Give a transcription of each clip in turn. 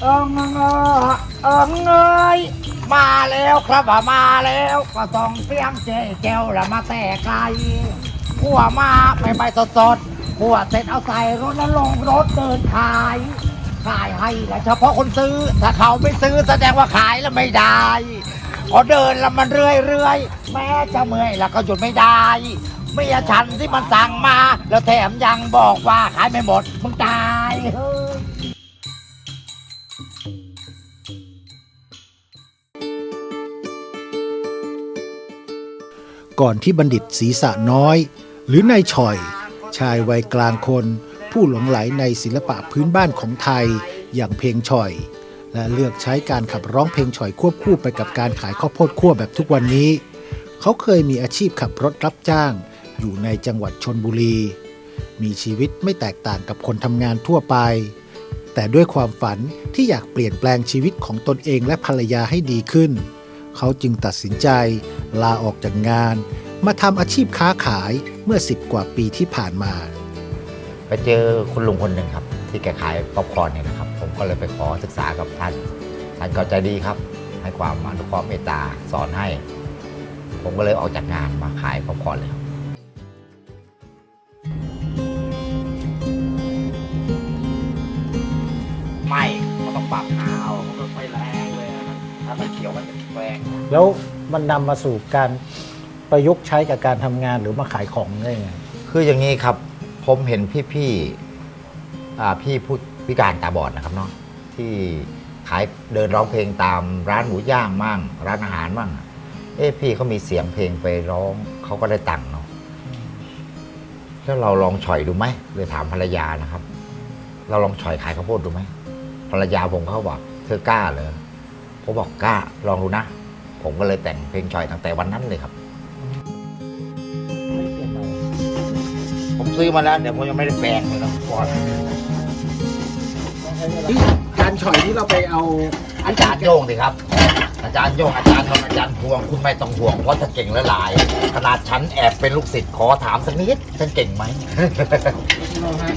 เอิงเงเอิงเงยมาแล้วครับว่ามาแล้วก็ต้องเสียงเจ๊เจวล้วมาแต่ไกลขัวมาไปไปสดสดๆขัวเสร็จเอาใส่รถแล้วลงรถเดินขาย ขายให้และเฉพาะคนซื้อ ถ้าเขาไม่ซื้อแสดงว่าขายแล้วไม่ได้พอเดินแล้วมันเรื่อยเรื่อยๆแม้จะเมื่อยแล้วก็หยุดไม่ได้เมียฉันที่มันสั่งมา แล้วแถมยังบอกว่าขายไม่หมดมึงตายเฮ้ย ก่อนที่บัณฑิตศีรษะน้อย หรือนายฉ่อย ชายวัยกลางคน ผู้หลงไหลในศิลปะพื้นบ้านของไทยอย่างเพลงฉ่อย และเลือกใช้การขับร้องเพลงฉ่อยควบคู่ไปกับการขายข้าวโพดคั่วแบบทุกวันนี้ เขาเคยมีอาชีพขับรถรับจ้าง อยู่ในจังหวัดชนบุรี มีชีวิตไม่แตกต่างกับคนทำงานทั่วไป แต่ด้วยความฝันที่อยากเปลี่ยนแปลงชีวิตของตนเองและภรรยาให้ดีขึ้น เขาจึงตัดสินใจ ลาออกจากงาน มาทำอาชีพค้าขายเมื่อ 10 กว่าปีที่ผ่านมา ไปเจอคุณลุงคนหนึ่งครับ ที่แกขายป๊อปคอร์นเนี่ยนะครับ ผมก็เลยไปขอศึกษากับท่านท่านก็ใจดีครับ ให้ความอนุเคราะห์เมตตาสอนให้ ผมก็เลยออกจากงานมาขายป๊อปคอร์นเลย นะครับถ้าไม่เขียวมันจะแรงแล้วมันนำมาสู่การประยุกต์ใช้กับการทำงานหรือมาขายของได้ไงคืออย่างนี้ครับ ผมเห็นพี่ๆอ่าพี่ผู้พิการตาบอดนะครับเนาะที่ขายเดินร้องเพลงตามร้านหมูย่างมั่ง ร้านอาหารมั่งเอ๊ะพี่เขามีเสียงเพลงไปร้องเขาก็ได้ตังค์เนาะแล้วเราลองฉ่อยดูไหมเลยถามภรรยานะครับ เราลองฉ่อยขายข้าวโพดดูไหมภรรยาผมเขาบอกเธอกล้าเลยผ มบอกกล้าลองดูนะ ผมก็เลยแต่งเพลงฉ่อยตั้งแต่วันนั้นเลยครับ ผมซื้อมาแล้วเดี๋ยวผมยังไม่ได้แปลงเลยนะก่อนการฉ่อยที่เราไปเอาอาจารย์โยงสิครับ อาจารย์โยงอาจารย์นนท์อาจารย์พวงคุณไม่ต้องห่วงเพราะถ้าเก่งและหลาย ขนาดฉันแอบเป็นลูกศิษย์ขอถามสักนิดฉันเก่งไหม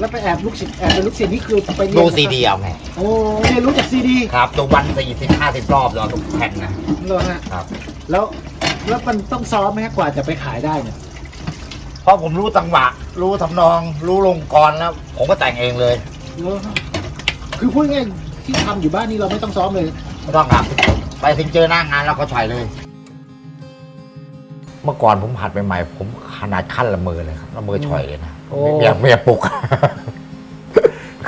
แล้วไปแอบลูกศิษย์แอบเป็นลูกศิษย์นี่คือไปเรียนดูซีดีเอาไงโอ้เรียนรู้จากซีดีครับดูวันสี่สิบห้าสิบรอบรอทุกแผ่นนะเหรอฮะครับ แล้วแล้วมันต้องซ้อมไหมฮะกว่าจะไปขายได้เนี่ยเพราะผมรู้จังหวะ รู้ทำนอง รู้ลงกรแล้ว ผมก็แต่งเองเลยเหรอฮะคือพูดง่ายๆที่ทำอยู่บ้านนี่เราไม่ต้องซ้อมเลย ไม่ต้องครับ ไปถึงเจอหน้างานเราก็ฉ่อยเลย เมื่อก่อนผมหัดใหม่ๆผมขนาดขั้นละเมอเลยครับละเมอฉ่อยเลยนะโอ้ เมียเมียปลุก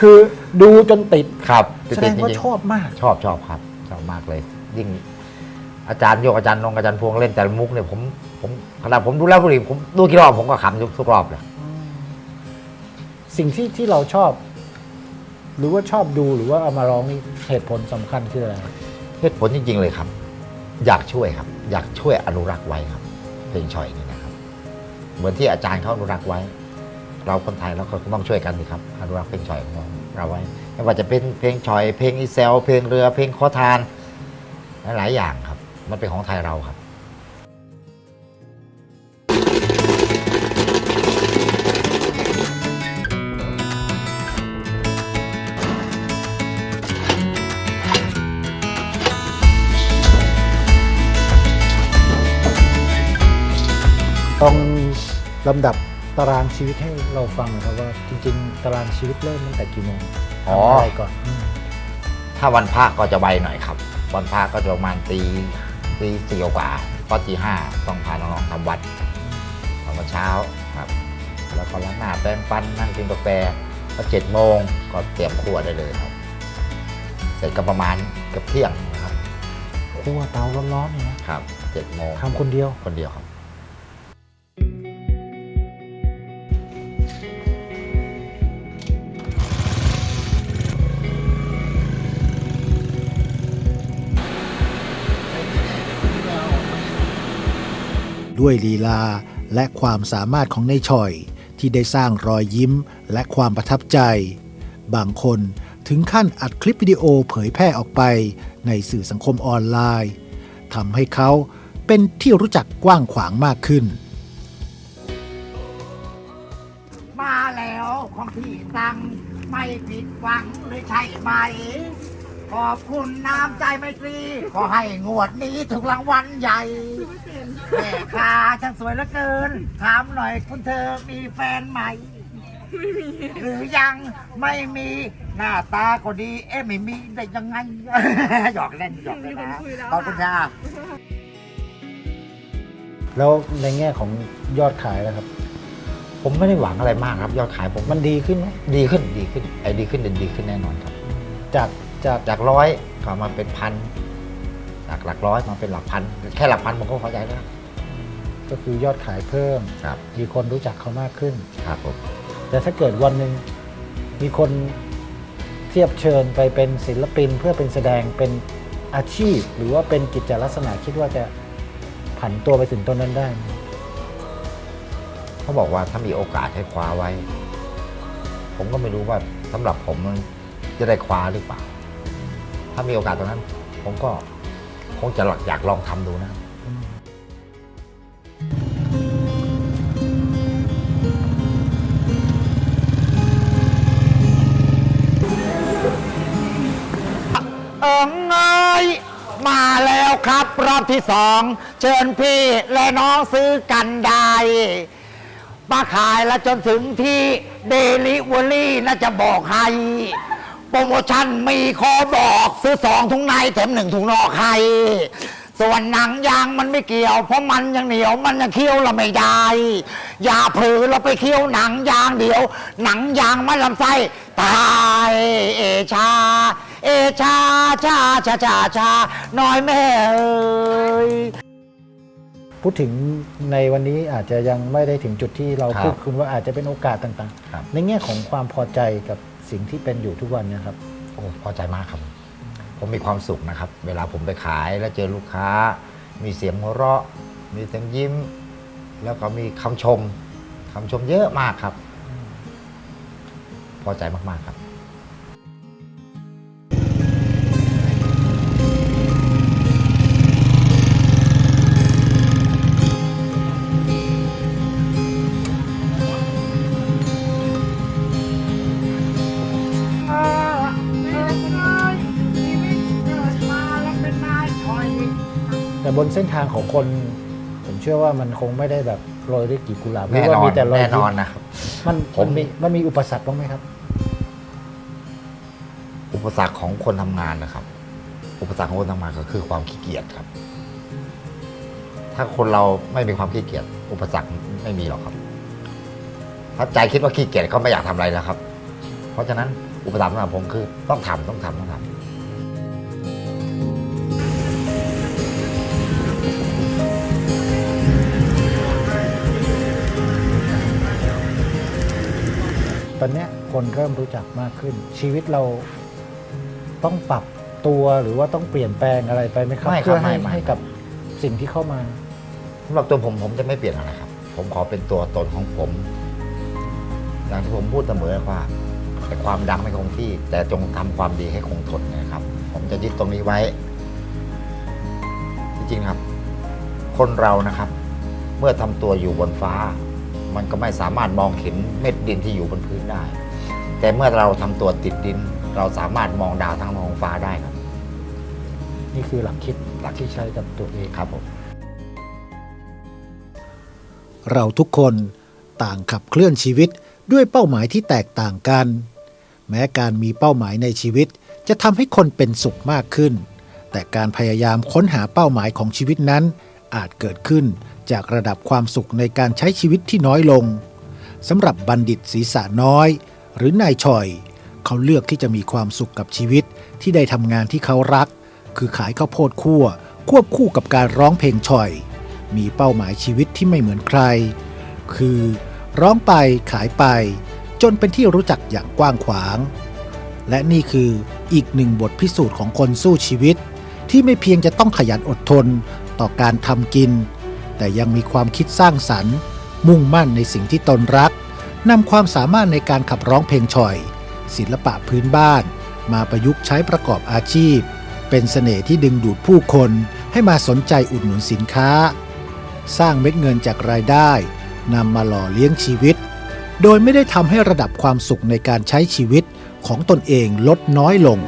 คือดูจนติดครับแสดงว่าจริๆ ชอบมาก ชอบชอบครับชอบมากเลย ยิ่งอาจารย์โยกอาจารย์นงอาจารย์พวงเล่นแต่ละมุกเนี่ยผมผมขนาดผมดูแล้วบุรีผมดูกี่รอบผมก็ขำทุกทุกรอบเลยสิ่งที่ที่เราชอบ หรือว่าชอบดูหรือว่าเอามาร้องนี่เหตุผลสำคัญคืออะไร เหตุผลจริง ๆ เลยครับ อยากช่วยครับ อยากช่วยอนุรักษ์ไว้ครับ เพลงชอยนี่นะครับ เหมือนที่อาจารย์เขาอนุรักษ์ไว้ เราคนไทยเราก็ต้องช่วยกันสิครับอนุรักษ์เพลงชอยของเราไว้ไม่ว่าจะเป็นเพลงชอย เพลงอีเซล เพลงเรือเพลงขอทานหลายๆอย่างครับ มันเป็นของไทยเราครับ ลำดับตารางชีวิตให้เราฟังหนะครับว่าจริงๆ ตารางชีวิตเริ่มตั้งแต่กี่โมงอ๋อทำอะไรก่อนอืมถ้าวันพระก็จะไวหน่อยครับ วันพระก็จะประมาณตีตีสี่กว่าเพราะตีห้าต้องพาน้องๆทำวัดตอนเช้าครับ แล้วก็ล้างหน้าแปรงฟันนั่งกินกาแฟก็เจ็ดโมงก็เตรียมครัวได้เลยครับ เสร็จก็ประมาณเกือบเที่ยงนะครับครัวเตาร้อนๆเนี่ยนะครับเจ็ดโมงทำคนเดียวคนเดียวครับ ด้วยลีลาและความสามารถของนายชอย ที่ได้สร้างรอยยิ้มและความประทับใจ บางคนถึงขั้นอัดคลิปวิดีโอเผยแพร่ออกไปในสื่อสังคมออนไลน์ทำให้เขาเป็นที่รู้จักกว้างขวางมากขึ้น มาแล้วของพี่สั่งไม่ผิดหวังเลยใช่ไหม ขอบคุณน้ำใจไมตรี ขอให้งวดนี้ถูกรางวัลใหญ่แม่ค้าช่างสวยเหลือเกิน ถามหน่อยคุณเธอมีแฟนไหมไม่มีหรือยังไม่มีหน้าตาก็ดี เอ๊ะไม่มีได้ยังไง หยอกเล่นหยอกเล่นนะขอบคุณค่ะ แล้วในแง่ของยอดขายนะครับ ผมไม่ได้หวังอะไรมากครับ ยอดขายผมมันดีขึ้นไหมดีขึ้นดีขึ้นไอ้ดีขึ้นเด่นดีขึ้นแน่นอนครับ จาก จากจากร้อยก็มาเป็นพันจากหลักร้อยมาเป็นหลักพัน แค่หลักพันผมก็พอใจแล้ว ก็คือยอดขายเพิ่ม ครับ มีคนรู้จักเขามากขึ้น ครับผม แต่ถ้าเกิดวันหนึ่งมีคนเทียบเชิญไปเป็นศิลปินเพื่อเป็นแสดงเป็นอาชีพ หรือว่าเป็นกิจลักษณะคิดว่าจะผันตัวไปถึงตรงนั้นได้ไหมเขาบอกว่าถ้ามีโอกาสให้คว้าไว้ ผมก็ไม่รู้ว่าสำหรับผมมันจะได้คว้าหรือเปล่า ถ้ามีโอกาสตรงนั้น ผมก็คงจะอยากลองทำดูนะ เอิงเอยมาแล้วครับรอบที่สอง เชิญพี่และน้องซื้อกันได้มาขายแล้วจนถึงที่เดลิเวอรี่น่าจะบอกให้ โปรโมชั่นมีขอบอกซื้อสองถุงในแถมหนึ่งถุงนอกให้ส่วนหนังยางมันไม่เกี่ยว เพราะมันยังเหนียวมันยังเคี้ยวเราไม่ได้ อย่าเผลอเราไปเคี้ยวหนังยางเดียว หนังยางมันลำไส้ตายเอชา เอชาชาชาชาชาน้อยแม่เอ้ยพูดถึงในวันนี้อาจจะยังไม่ได้ถึงจุดที่เราครับพูดคุณว่าอาจจะเป็นโอกาสต่างครับ ๆ ในแง่ของความพอใจกับ สิ่งที่เป็นอยู่ทุกวันเนะครับ โอ้พอใจมากครับ ผมมีความสุขนะครับ เวลาผมไปขายแล้วเจอลูกค้า มีเสียงหัวเราะ มีเสียงยิ้ม แล้วก็มีคำชมคำชมเยอะมากครับ พอใจมากๆครับ บนเส้นทางของคน ผมเชื่อว่ามันคงไม่ได้แบบโรยด้วยกลีบกุหลาบหรืแน่ว่านอนมีแต่รอยแน่นอนยิ้มนะครับ มันผมมันมีมันมีอุปสรรคบ้างไหมครับ อุปสรรคของคนทำงานนะครับ อุปสรรคของคนทำงานก็คือความขี้เกียจครับ ถ้าคนเราไม่มีความขี้เกียจอุปสรรคไม่มีหรอกครับ ถ้าใจคิดว่าขี้เกียจก็ไม่อยากทำอะไรแล้วครับ เพราะฉะนั้นอุปสรรคสำหรับผมคือ ต้องทำต้องทำต้องทำ อนเนี้ยคนเริ่มรู้จักมากขึ้น ชีวิตเราต้องปรับตัวหรือว่าต้องเปลี่ยนแปลงอะไรไปไหมครับไม่ครับเพื่อให้ไม่ไม่ ให้กับสิ่งที่เข้ามา สำหรับตัวผมผมจะไม่เปลี่ยนอะไรครับ ผมขอเป็นตัวตนของผม อย่างที่ผมพูดเสมอว่าแต่ความดังไม่คงที่ แต่จงทำความดีให้คงทนนะครับ ผมจะยึดตรงนี้ไว้ จริงๆครับ คนเรานะครับ เมื่อทำตัวอยู่บนฟ้า มันก็ไม่สามารถมองเห็นเม็ดดินที่อยู่บนพื้นได้ แต่เมื่อเราทำตัวติดดิน เราสามารถมองดาวทั้งท้องฟ้าได้ครับ นี่คือหลักคิดหลักที่ใช้กับตัวเองครับผมเราทุกคนต่างขับเคลื่อนชีวิตด้วยเป้าหมายที่แตกต่างกัน แม้การมีเป้าหมายในชีวิต จะทำให้คนเป็นสุขมากขึ้น แต่การพยายามค้นหาเป้าหมายของชีวิตนั้นอาจเกิดขึ้น จากระดับความสุขในการใช้ชีวิตที่น้อยลงสำหรับบัณฑิตศีรษะน้อย หรือนายชอย เขาเลือกที่จะมีความสุขกับชีวิตที่ได้ทำงานที่เขารัก คือขายข้าวโพดคั่ว ควบคู่กับการร้องเพลงชอย มีเป้าหมายชีวิตที่ไม่เหมือนใคร คือร้องไปขายไป จนเป็นที่รู้จักอย่างกว้างขวาง และนี่คืออีกหนึ่งบทพิสูจน์ของคนสู้ชีวิต ที่ไม่เพียงจะต้องขยันอดทนต่อการทำกิน แต่ยังมีความคิดสร้างสรรค์ มุ่งมั่นในสิ่งที่ตนรักนำความสามารถในการขับร้องเพลงฉ่อย ศิลปะพื้นบ้าน มาประยุกต์ใช้ประกอบอาชีพ เป็นเสน่ห์ที่ดึงดูดผู้คนให้มาสนใจอุดหนุนสินค้า สร้างเม็ดเงินจากรายได้นำมาหล่อเลี้ยงชีวิต โดยไม่ได้ทำให้ระดับความสุขในการใช้ชีวิตของตนเองลดน้อยลง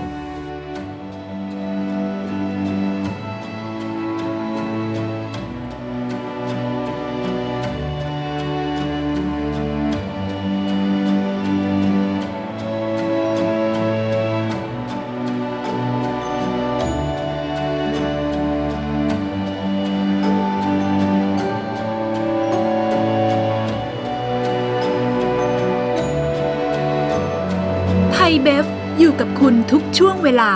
คุณทุกช่วงเวลา